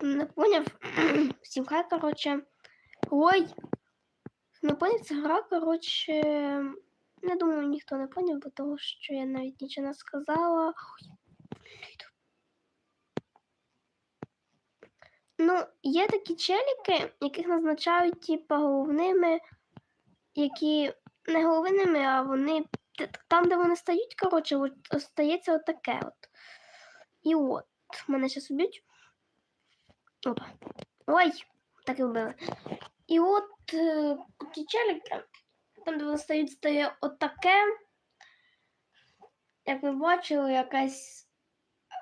Не поняв. Всім хай, коротше. Ой. Не поняв, це гра, коротше. Не думаю, ніхто не поняв, бо того, що я навіть нічого не сказала. Ну, є такі челіки, яких назначають, типа, головними, які не головними, а вони там, де вони стають, коротше, от, стається отаке от. І от, мене зараз уб'ють. Опа. Ой, так і вбили. І от челіки, там, де вони стають, стає отаке. Як ви бачили, якесь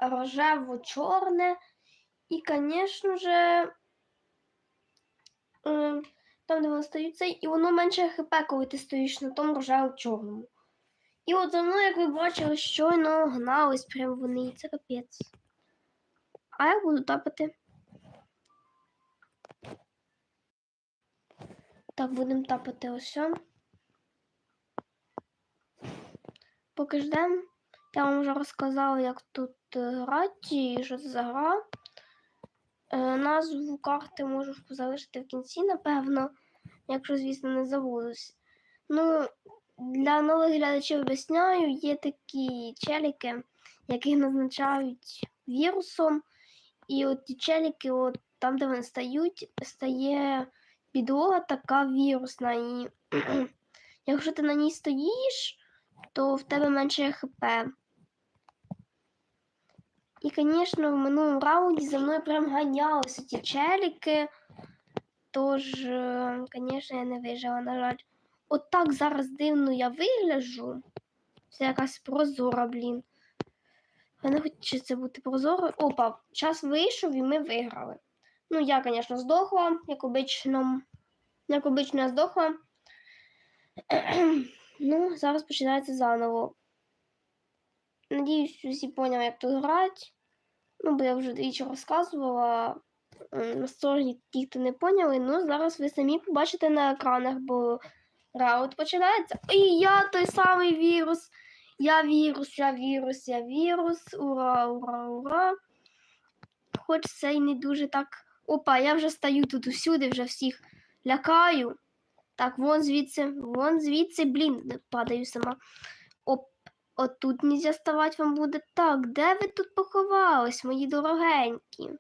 рожево-чорне. І, звісно же, е, там, де вони стають цей, і воно менше хп, коли ти стоїш на тому рожево-чорному. І от за мною, як ви бачили, щойно гнались прям вони, це капець. А я буду тапати. Так, будемо тапати ось. Поки ждемо. Я вам вже розказала, як тут е, грати і що це за гра. Е, назву карти можу залишити в кінці, напевно, якщо, звісно, не забудусь. Ну, для нових глядачів об'ясняю, є такі челіки, яких назначають вірусом. І от ті челіки, от там, де вони стають, стає підлога така вірусна. І якщо ти на ній стоїш, то в тебе менше хп. І, звісно, в минулому раунді за мною прям ганялися ті челіки. Тож, звісно, я не вижила, на жаль. От зараз дивно я вигляджу. Це якась прозора, блін. Я не хочеться бути прозорою. Опа, час вийшов і ми виграли. Ну, я, звісно, здохла, як обично. Як обично, я здохла. ну, зараз починається заново. Надіюсь, всі поняли, як тут грати. Ну, бо я вже двічі розказувала. Стороні ті, хто не поняли, ну зараз ви самі побачите на екранах, бо раунд починається. І я той самий вірус. Я вірус, я вірус, я вірус. Ура, ура, ура. Хоч це й не дуже так. Опа, я вже стою тут усюди, вже всіх лякаю. Так, вон звідси, вон звідси, блін, падаю сама. Оп, отут нельзя ставати вам буде. Так, де ви тут поховались, мої дорогенькі?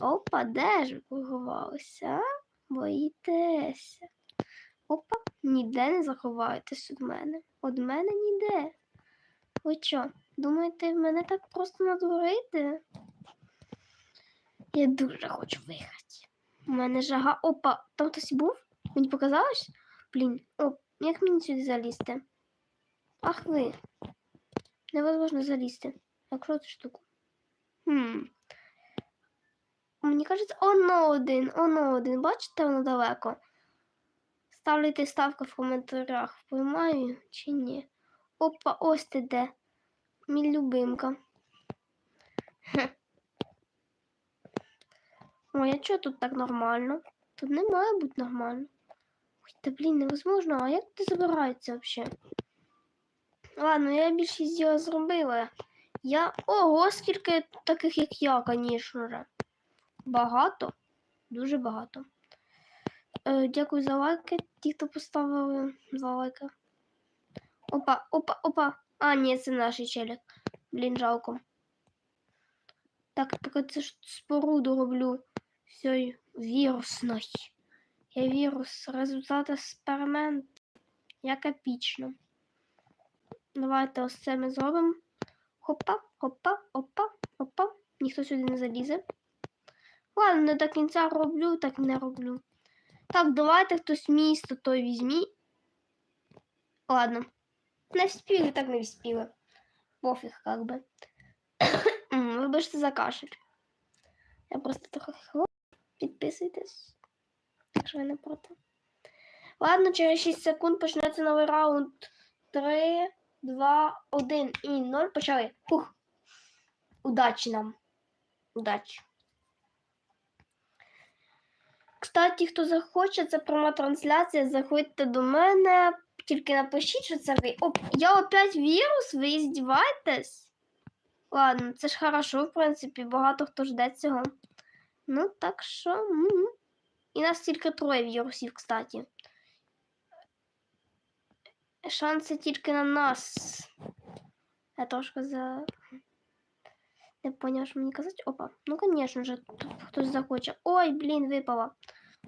Опа, де ж ви поховалися? Боїтеся? Опа, ніде не заховаєтесь від мене. Від мене ніде. Ви що, думаєте, мене так просто надурити? Я дуже хочу виграти. У мене жага. Опа, там хтось був? Мені показалось? Блін, о, як мені сюди залізти? Ах ви. Невозможно залізти. Якщо цю штуку. Хм. Мені кажеться, оно один, оно один. Бачите, воно далеко. Ставляйте ставку в коментарях, поймаю чи ні. Опа, ось ти де. Мій любимка. Хе. Ой, а чого тут так нормально? Тут не має бути нормально. Ой, та блін, невозможно, а як ти забирається взагалі? Ладно, я більшість діла зробила. Я. Ого, скільки таких, як я, звісно же. Багато. Дуже багато. Е, дякую за лайки. Ті, хто поставили два лайки. Опа, опа, опа. А, ні, це наш челік. Блін, жалко. Так, поки це ж споруду роблю. Все, вірусний. Я вірус. Результат експерименту. Як епічно. Давайте ось це ми зробимо. Хопа, хопа, опа, опа. Ніхто сюди не залізе. Ладно, не до кінця роблю, так не роблю. Так, давайте хтось місто той візьмі. Ладно. Не вспіли, так не вспіли. Пофіг, как би. Вибачте за кашель. Я просто трохи. Підписуйтесь, якщо ви не проти. Ладно, через 6 секунд почнеться новий раунд. 3, 2, 1 і 0. Почали. Фух. Удачі нам. Удачі. Кстати, хто захоче, це пряма трансляція. Заходьте до мене. Тільки напишіть, що це ви. Оп, я опять вірус, ви здіваєтесь? Ладно, це ж хорошо, в принципі, багато хто жде цього. Ну, так що. І нас тільки троє вірусів, кстати. Шанси тільки на нас. Я трошки за. Не поняв, що мені казати. Опа. Ну, звісно ж, тут хтось захоче. Ой, блін, випала.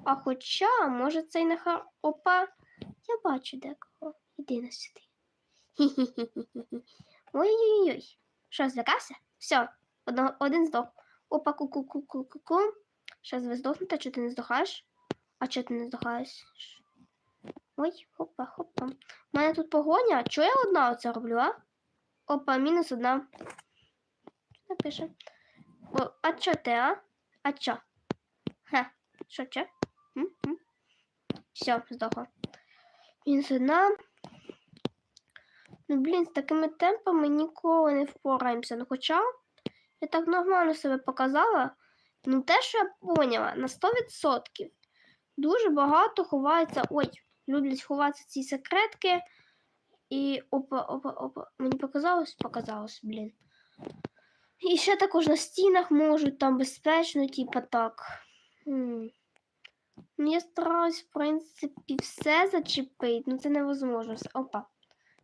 А хоча, може, це й не хар. Опа. Я бачу декого. Іди на сюди. Ой-ой-ой. Що, злякався? Все, один здох. Опа, ку-ку-ку-ку-ку-ку. Щас ви здохнете, чи ти не здохаєш? А чого ти не здохаєш? Ой, хопа, хопа. У мене тут погоня. Чого я одна оце роблю, а? Опа, мінус одна. Напише? О, а чо ти, а? А чо? Ха, що чо? Все, здохла. Мінус одна. Ну, блін, з такими темпами ніколи не впораємося. Ну, хоча я так нормально себе показала. Ну, те, що я поняла, на 100% дуже багато ховається. Ой, люблять ховатися ці секретки. І опа, опа, опа. Мені показалось? Показалось, блін. І ще також на стінах можуть там безпечно, типа так. М. Ну, я стараюсь, в принципі, все зачепити, ну це невозможно. Опа.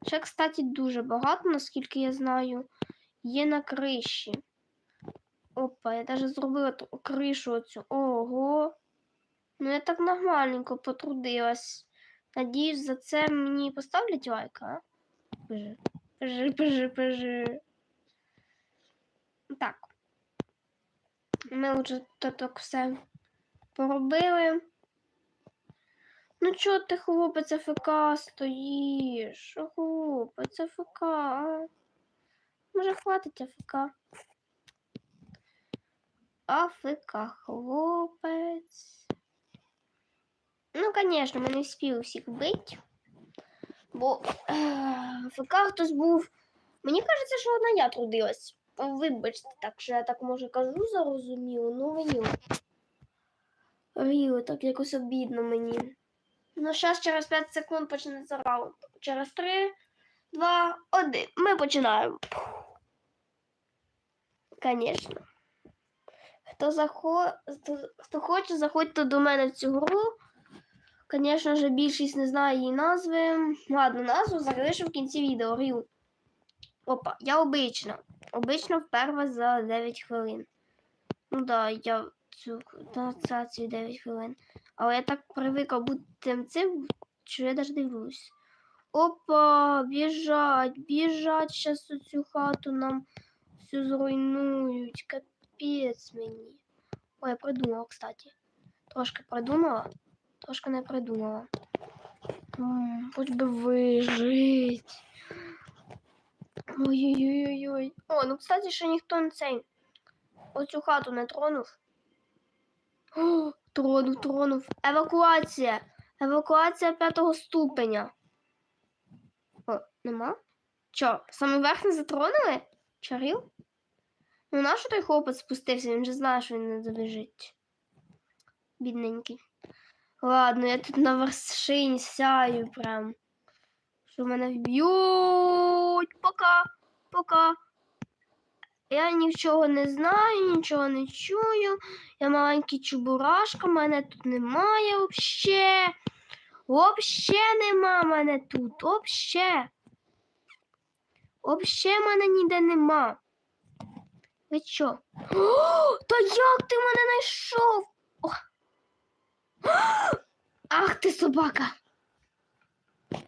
Ще, кстати, дуже багато, наскільки я знаю, є на криші. Опа, я навіть зробила кришу оцю. Ого. Ну, я так нормальненько потрудилась. Надіюсь, за це мені поставлять лайк, а? Пижи, пижи, пижи, пижи. Так. Ми вже так все поробили. Ну чого ти, хлопець, АФК стоїш? Хлопець, АФК. Може, хватить АФК? АФК, хлопець. Ну, звісно, ми не встигли всіх бити. Бо е, АФК хтось був. Мені кажеться, що одна я трудилась. Вибачте, так що я так може кажу зарозуміло, ну мені. Ріло, так якось обідно мені. Ну, зараз через 5 секунд почнеться раунд. Через 3, 2, 1. Ми починаємо. Звісно. Хто, захо... хто, хоче, заходьте до мене в цю гру. Звісно ж, більшість не знає її назви. Ладно, назву залишу в кінці відео. Рю. Опа, я обична. Обично вперше за 9 хвилин. Ну да, я цю трансляцію 9 хвилин. Але я так привикла бути цим, що я навіть дивлюсь. Опа, біжать, біжать зараз у цю хату нам всю зруйнують. Мені. Ой, я придумала, кстати. Трошки придумала, трошки не придумала. Хоч би вижить. Ой-ой-ой-ой. О, ну, кстати, ще ніхто не цей. Оцю хату не тронув. О, тронув, тронув. Евакуація. Евакуація п'ятого ступеня. О, нема? Чо, саме верх не затронули? Чарів? Ну, нащо той хлопець спустився? Він же знає, що він не добіжить. Бідненький. Ладно, я тут на вершині сяю прям. Що мене вб'ють. Пока, пока. Я нічого не знаю, нічого не чую. Я маленький чебурашка, мене тут немає вообще. Вообще нема мене тут. Вообще. Вообще мене ніде нема. Що? О, та як ти мене знайшов? О. Ах ти собака.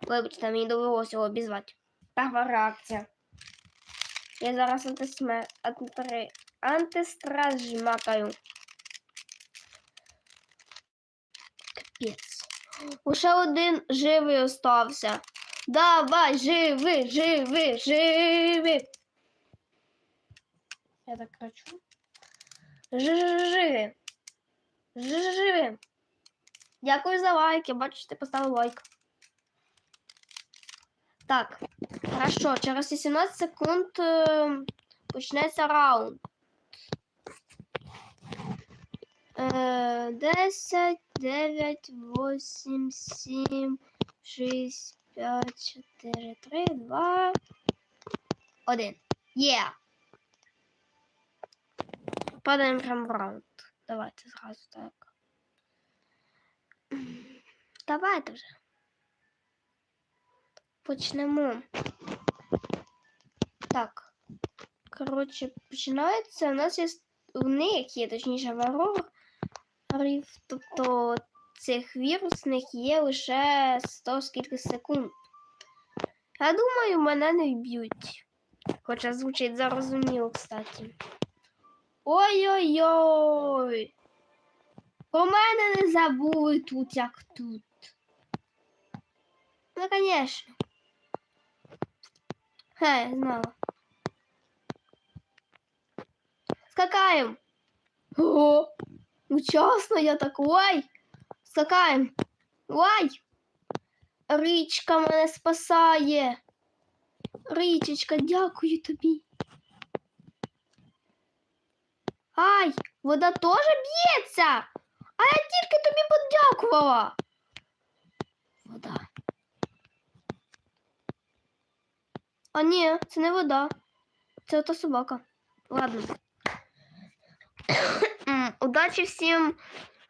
Вибачте, мені довелося його обізвати. Перша реакція. Я зараз антисме... антитри... антистрес жмакаю. Капець. Уже один живий остався. Давай, живи, живи, живи. Я так кричу. Живи. Живи. Дякую за лайк. Я бачу, що ти поставив лайк. Так, хорошо, через 18 секунд е, почнеться раунд. Е, 10, 9, 8, 7, 6, 5, 4, 3, 2, 1. Є! Падаємо прямо в раунд. давайте зразу так. Давайте вже. Почнемо. Так. Коротше, починається. У нас є у них є, точніше, варорів, тобто цих вірусних є лише 100 скільки секунд. Я думаю, мене не вб'ють. Хоча звучить зарозуміло, кстати. Ой-ой-ой! Про мене не забули тут, як тут. Ну, конечно. Хе, знала. Скакаем. О, учасно я так. Ой. Скакаем. Ой. Річка мене спасає. Річечка, дякую тобі. Ай, вода теж б'ється. А я тільки тобі подякувала. Вода. А ні, це не вода. Це ото собака. Ладно. Удачі всім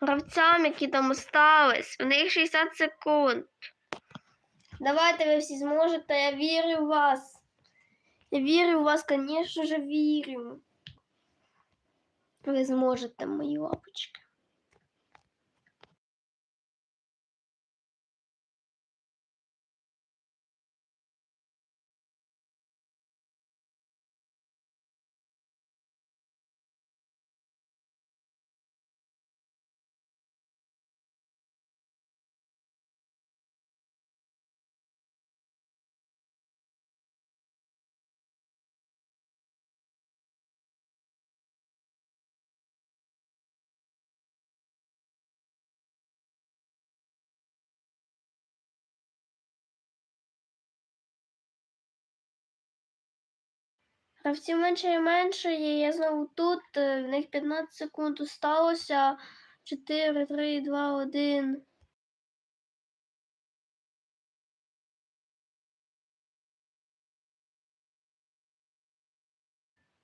гравцям, які там остались. У них 60 секунд. Давайте ви всі зможете, я вірю в вас. Я вірю в вас, звісно же, вірю. Ви зможете, мої лапочки. Гравців менше і менше, і я знову тут. е, В них 15 секунд осталося. 4, 3, 2, 1.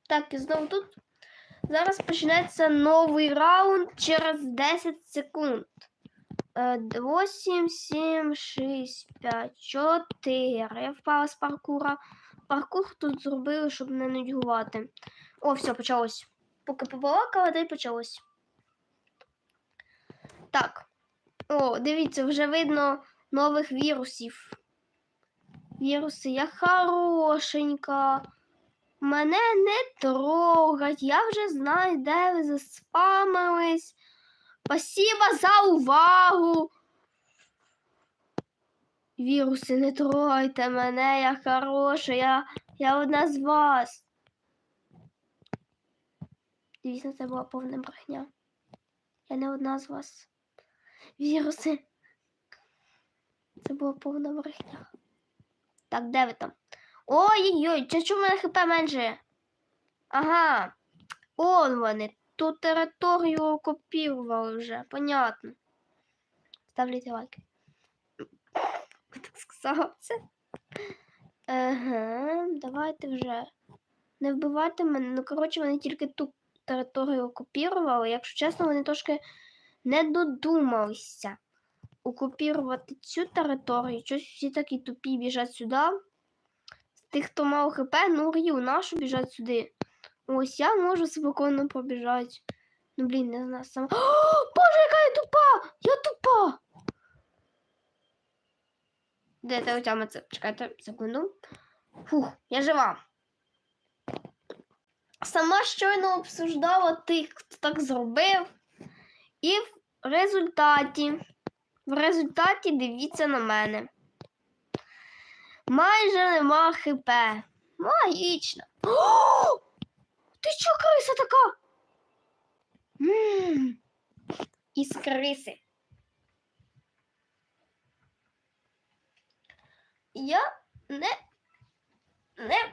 Так, і знову тут. Зараз почнеться новий раунд через 10 секунд. 8, 7, 6, 5, 4. Я впала з паркура. Паркур тут зробили, щоб не нудьгувати. О, все, почалось. Поки побалакала, та й почалось. Так. О, дивіться, вже видно нових вірусів. Віруси, я хорошенька. Мене не трогать. Я вже знаю, де ви заспамились. Спасибо за увагу. Віруси, не трогайте мене, я хороша, я, я одна з вас. Дивіться, це була повна брехня. Я не одна з вас. Віруси. Це була повна брехня. Так, де ви там? Ой-ой-ой, чи чому в мене хп менше? Ага. Он вони. Ту територію окупірували вже, понятно. Ставляйте лайки. Так сказав це. Ага, давайте вже. Не вбивайте мене. Ну, коротше, вони тільки ту територію окупірували. Якщо чесно, вони трошки не додумалися окупірувати цю територію. Щось всі такі тупі біжать сюди. З тих, хто мав хп, ну Рю, нашу біжать сюди. Ось я можу спокійно побіжати. Ну, блін, не знаю сама. О, Боже, яка я тупа! Я тупа! Де ти отямиться? Чекайте секунду. Фух, я жива. Сама щойно обсуждала тих, хто так зробив. І в результаті, в результаті дивіться на мене. Майже нема хп. Магічно. Ти що, криса така? Ммм. Із криси. Я не, не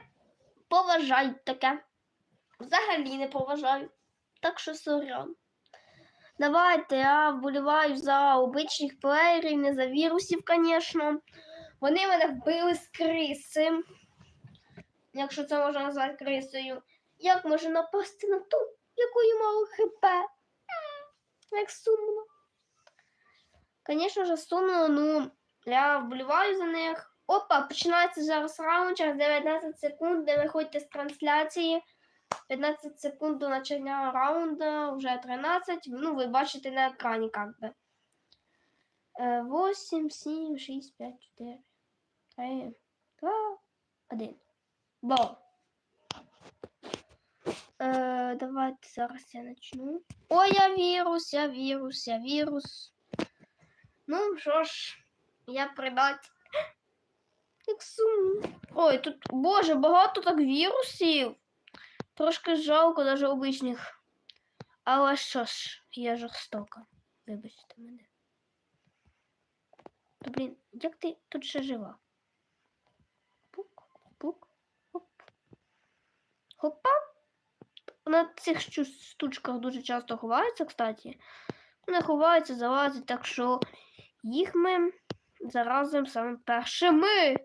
поважаю таке. Взагалі не поважаю. Так що сорян. Давайте я вболіваю за обичних плеєрів, не за вірусів, звісно. Вони мене вбили з криси. Якщо це можна назвати крисою. Як може напасти на ту, якої мало хп? Як сумно. Звісно ж, сумно, ну, я вболіваю за них. Опа, починається зараз раунд, через 19 секунд, де виходите з трансляції. 15 секунд до початку раунду, вже 13. Ну, ви бачите на екрані, як би. Е, 8, 7, 6, 5, 4, 3, 2, 1. Бо. Е, давайте зараз я начну. Ой, я вірус, я вірус, я вірус. Ну, що ж, я придать. Як сумно. Ой, тут, боже, багато так вірусів. Трошки жалко навіть обичних. Але що ж, я жорстока. Вибачте мене. То, блін, як ти тут ще жива? Пук, пук, хоп. Хопа. На цих штучках дуже часто ховаються, кстати. Вони ховаються, залазять, так що їх ми заразимо саме першими.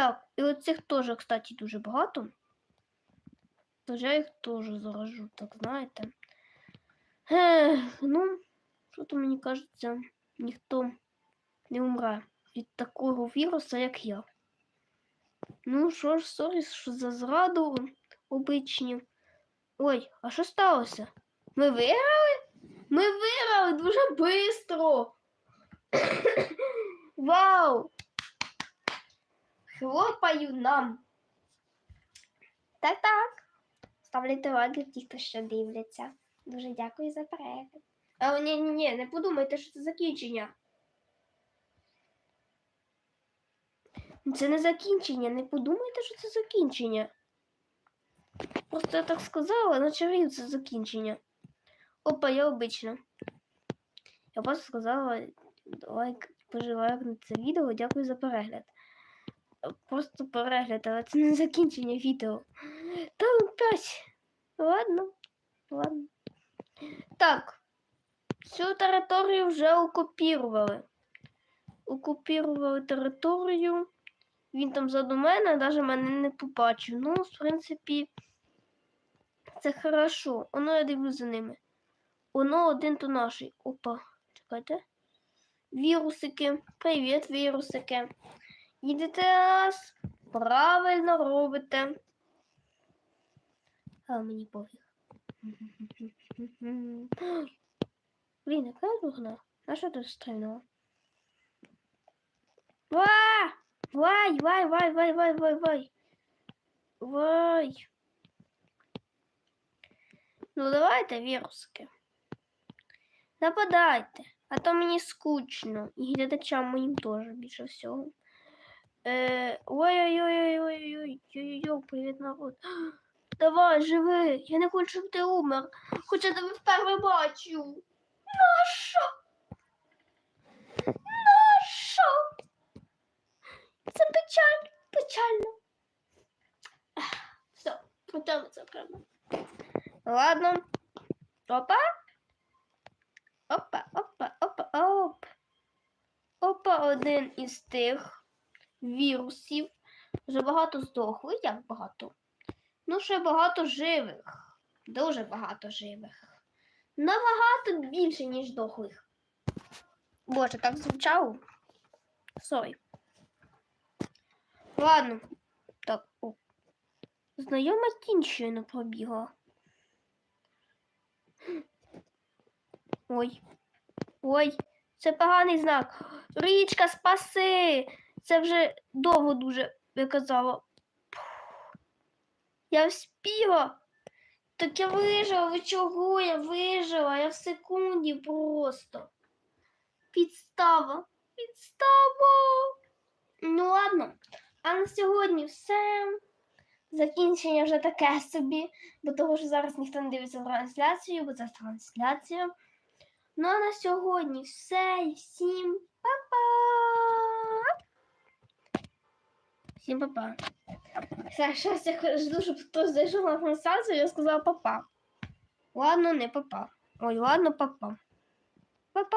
Так, і оцих теж, кстати, дуже багато. Тож я їх теж заражу, так знаєте. Ех, ну, що то мені кажеться, ніхто не умре від такого віруса, як я. Ну що ж, сорі, що за зраду обичні. Ой, а що сталося? Ми виграли? Ми виграли дуже швидко. Вау! Хлопаю нам. Так-так. Ставляйте лайки ті, хто ще дивляться. Дуже дякую за перегляд. Але ні, ні, ні, не подумайте, що це закінчення. Це не закінчення, не подумайте, що це закінчення. Просто я так сказала, наче це закінчення. Опа, я обично. Я просто сказала лайк, пожи лайк на це відео, дякую за перегляд. Просто перегляд, але це не закінчення відео. Там 5. Ладно, ладно. Так. Цю територію вже окупірували. Окупірували територію. Він там заду мене, навіть мене не побачив. Ну, в принципі, це хорошо. Оно я дивлюсь за ними. Оно один то наший. Опа, чекайте. Вірусики. Привіт, вірусики. Їдете нас. Правильно робите. А мені пофіг. Блін, яка дурна? А що тут стрільнуло? Ва! Вай, вай, вай, вай, вай, вай, вай. Вай. Ну давайте, віруски. Нападайте, а то мені скучно. І глядачам моїм теж більше всього. Е, Ой-ой-ой-ой-ой-ой, ой-ой-ой, привіт, народ. Давай, живи, я не хочу, щоб ти умер. Хоча тебе вперше бачу. Нащо? Нащо? Це печаль, печально. Все, готово це прямо. Ладно. Опа. Опа, опа, опа, оп. Опа, один із тих вірусів. Вже багато здохли, як багато. Ну, ще багато живих. Дуже багато живих. Набагато більше, ніж дохлих. Боже, так звучало. Сой. Ладно. Так, о. Знайома тінь щойно пробігла. Ой. Ой, це поганий знак. Річка, спаси! Це вже довго дуже я казала. Я вспіла. Так я вижила, ви чого? Я вижила, я в секунді просто. Підстава. Підстава. Ну ладно. А на сьогодні все. Закінчення вже таке собі, бо того, що зараз ніхто не дивиться трансляцію, бо це трансляція. Ну а на сьогодні все всім па-па! Всім па-па. Щас я жду, щоб хтось зайшов на трансляцію, я сказала папа. Ладно, не папа. Ой, ладно, папа. Папа.